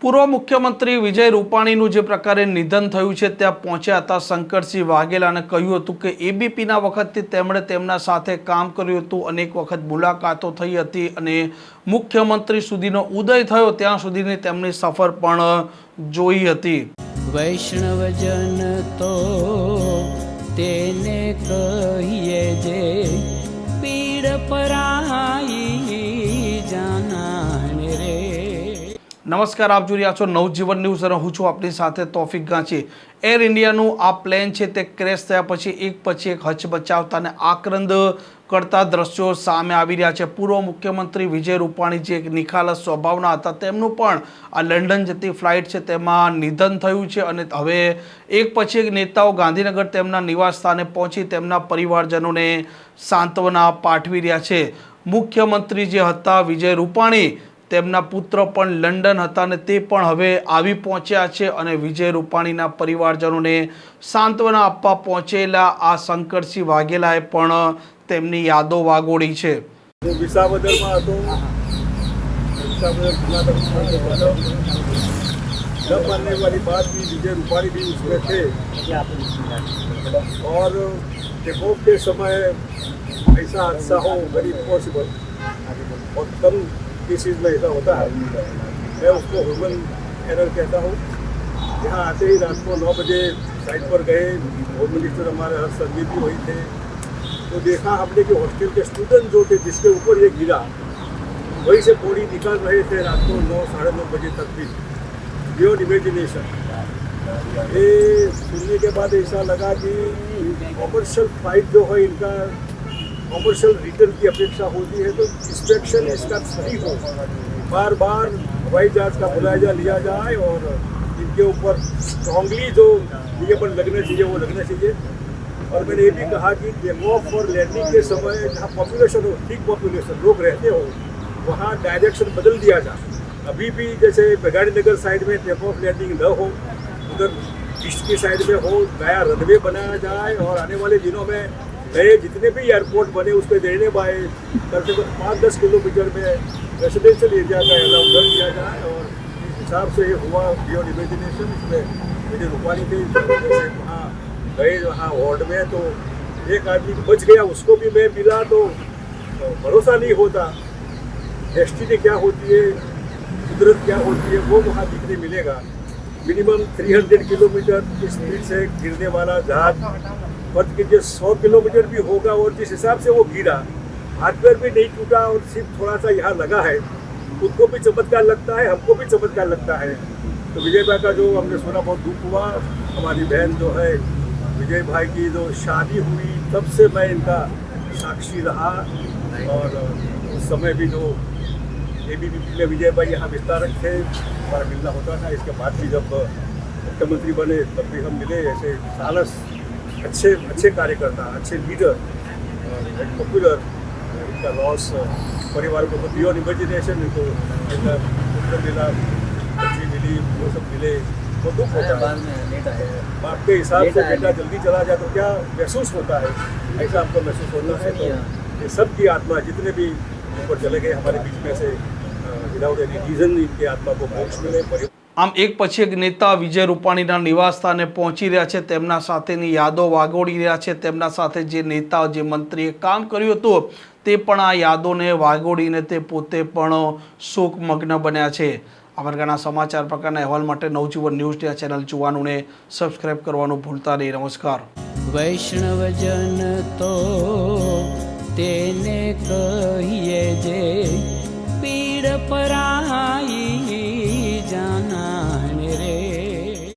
પૂર્વ મુખ્યમંત્રી વિજય રૂપાણીનું જે પ્રકારે નિધન થયું છે, ત્યાં પહોંચ્યા હતા શંકરસિંહ વાઘેલાને કહ્યું હતું કે એબીપીના વખતથી તેમણે તેમના સાથે કામ કર્યું હતું, અનેક વખત મુલાકાતો થઈ હતી અને મુખ્યમંત્રી સુધીનો ઉદય થયો, ત્યાં સુધીની તેમની સફર પણ જોઈ હતી. વૈષ્ણવજન તો તેને કહીએ જે પીડ પરાઈ નમસ્કાર, આપ જોઈ રહ્યા છો નવજીવન ન્યૂઝ. અને હું છું આપની સાથે તોફિક ગાંચી. એર ઇન્ડિયાનું આ પ્લેન છે તે ક્રેશ થયા પછી, એક પછી એક હચબચાવતા અને આક્રંદ કરતા દ્રશ્યો સામે આવી રહ્યા છે. પૂર્વ મુખ્યમંત્રી વિજય રૂપાણી જે એક નિખાલસ સ્વભાવના હતા, તેમનું પણ આ લંડન જતી ફ્લાઇટ છે તેમાં નિધન થયું છે અને હવે એક પછી એક નેતાઓ ગાંધીનગર તેમના નિવાસ સ્થાને પહોંચી તેમના પરિવારજનોને સાંત્વના પાઠવી રહ્યા છે. મુખ્યમંત્રી જે હતા વિજય રૂપાણી તેમના પુત્ર પણ લંડન હતા અને તે પણ હવે આવી પહોંચ્યા છે અને વિજય રૂપાણીના પરિવારજનોને સાંત્વના આપવા પહોંચેલા આ શંકરસિંહ વાઘેલાએ પણ તેમની યાદો વાગોળી છે હું વિસાવદરમાં હતો विसावदर कर्नाटक में तो मतलब जब बनने वाली बात भी विजय रूपाणी भी उसमें थे और टेक ऑफ के समय ऐसा हादसा हो वेरी इम्पॉसिबल और कम केसेज में ऐसा होता है मैं उसको ह्यूमन एरर कहता हूँ यहाँ आते ही रात को नौ बजे साइट पर गए होम मिनिस्टर हमारे हर्ष संघवी भी वही थे तो देखा हमने कि हॉस्टल के स्टूडेंट जो थे, जिसके ऊपर ये गिरा, वहीं से बॉडी निकाल रहे थे रात को नौ, साढ़े नौ बजे तक भी। बियॉन्ड इमेजिनेशन ये सुनने के बाद ऐसा लगा कि कॉमर्शियल फ़्लाइट जो है, इनका कॉमर्शियल रिटर्न की अपेक्षा होती है तो इंस्पेक्शन इसका सही हो। बार बार हवाई जहाज़ का मुलायजा लिया जाए और इनके ऊपर स्ट्रांगली जो नियमन लगना चाहिए, वो लगना चाहिए। और मैंने ये भी कहा कि टेक ऑफ़ और लैंडिंग के समय जहाँ पॉपुलेशन हो ठीक पॉपुलेशन लोग रहते हो, वहाँ डायरेक्शन बदल दिया जाए। अभी भी जैसे बेगाड़ी नगर साइड में टेक ऑफ़ लैंडिंग न हो, उधर ईस्ट की साइड में हो, नया रनवे बनाया जाए और आने वाले दिनों में नए जितने भी एयरपोर्ट बने उस पर देने बाय कम से कम पाँच दस किलोमीटर में रेसिडेंशियल एरिया का अलाउ कर दिया जाए और इस हिसाब से ये हुआ बियॉन्ड इमेजिनेशन इसमें मेरे रूपानी थी वहाँ गए, वहाँ वार्ड में तो एक आदमी बच गया, उसको भी मैं मिला तो तो भरोसा नहीं होता। डेस्टिनी क्या होती है, कुदरत क्या होती है, वो वहाँ दिखने मिलेगा। मिनिमम 300 किलोमीटर की स्पीड से गिरने वाला जहाज़ बट कि जो 100 किलोमीटर भी होगा और जिस हिसाब से वो गिरा पैर भी नहीं टूटा और सिर्फ़ थोड़ा सा यहाँ लगा है खुद को भी चमत्कार लगता है, हमको भी चमत्कार लगता है। तो विजय भाई का जो हमने सुना बहुत दुख हुआ, हमारी बहन जो है, विजय भाई की जो शादी हुई, तब से मैं इनका साक्षी रहा और उस समय भी जो ए बी पी में विजय भाई यहाँ विस्तारक थे, हमारा मिलना होता था। इसके बाद भी जब मुख्यमंत्री बने, तब भी हम मिले ऐसे सालस। अच्छे अच्छे कार्यकर्ता अच्छे लीडर वेरी पॉपुलर इनका लॉस परिवार को तो बियॉन्ड इमेजिनेशन इनको इनका पुत्र मिला बच्ची मिली वो सब मिले वो दुख होता है। बाप के हिसाब से बेटा जल्दी चला जाए तो क्या महसूस होता है? ऐसा आपको महसूस होता है। तो ये सब की आत्मा जितने भी ऊपर चले गए हमारे बीच में से विदाउट एनी रीजन इनकी आत्मा को मोक्ष मिले परिवार આમ એક પછી એક નેતા વિજય રૂપાણીના નિવાસસ્થાને પહોંચી રહ્યા છે, તેમના સાથેની યાદો વાગોળી રહ્યા છે, તેમના સાથે જે નેતા, જે મંત્રીએ કામ કર્યું હતું, તે પણ આ યાદોને વાગોળીને તે પોતે પણ શોકમગ્ન બન્યા છે. આ સમાચાર પ્રકારના અહેવાલ માટે નવજીવન ન્યૂઝ ચેનલ જોવાનું ને સબસ્ક્રાઇબ કરવાનું ભૂલતા નહીં. નમસ્કાર. વૈષ્ણવજન તો તેને કહીએ જે પીડ પરા